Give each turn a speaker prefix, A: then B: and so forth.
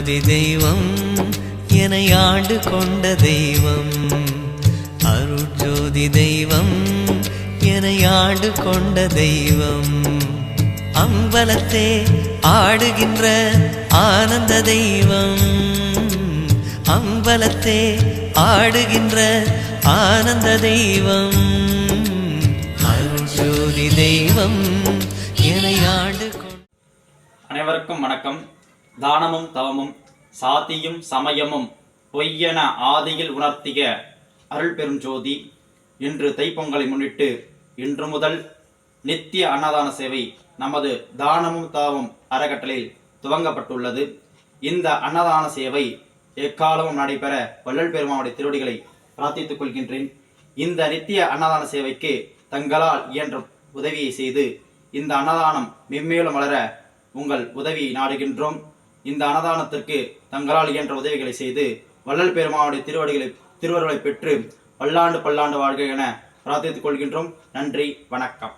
A: அருட்ஜோதி தெய்வம் என ஆண்டு கொண்ட தெய்வம். அருட்ஜோதி தெய்வம் என ஆண்டு கொண்ட தெய்வம். அம்பலத்தே ஆடுகின்ற ஆனந்த தெய்வம். அம்பலத்தே ஆடுகின்ற ஆனந்த தெய்வம். அருட்ஜோதி தெய்வம் என ஆண்டு
B: அனைவருக்கும் வணக்கம். தானமும் தவமும் சாதியும் சமயமும் பொய்யென ஆதியில் உணர்த்திய அருள் பெரும் ஜோதி. இன்று தைப்பொங்கலை முன்னிட்டு இன்று முதல் நித்திய அன்னதான சேவை நமது தானமும் தவமும் அறக்கட்டளையில் துவங்கப்பட்டுள்ளது. இந்த அன்னதான சேவை எக்காலமும் நடைபெற வள்ளல் பெருமாவுடைய திருவடிகளை பிரார்த்தித்துக் கொள்கின்றேன். இந்த நித்திய அன்னதான சேவைக்கு தங்களால் இயன்ற உதவியை செய்து இந்த அன்னதானம் மென்மேலும் வளர உங்கள் உதவியை நாடுகின்றோம். இந்த அன்னதானத்திற்கு தங்களால் இயன்ற உதவிகளை செய்து வள்ளல் பெருமானுடைய திருவடிகளை திருவருளை பெற்று பல்லாண்டு பல்லாண்டு வாழ்க என பிரார்த்தித்துக் கொள்கின்றோம். நன்றி வணக்கம்.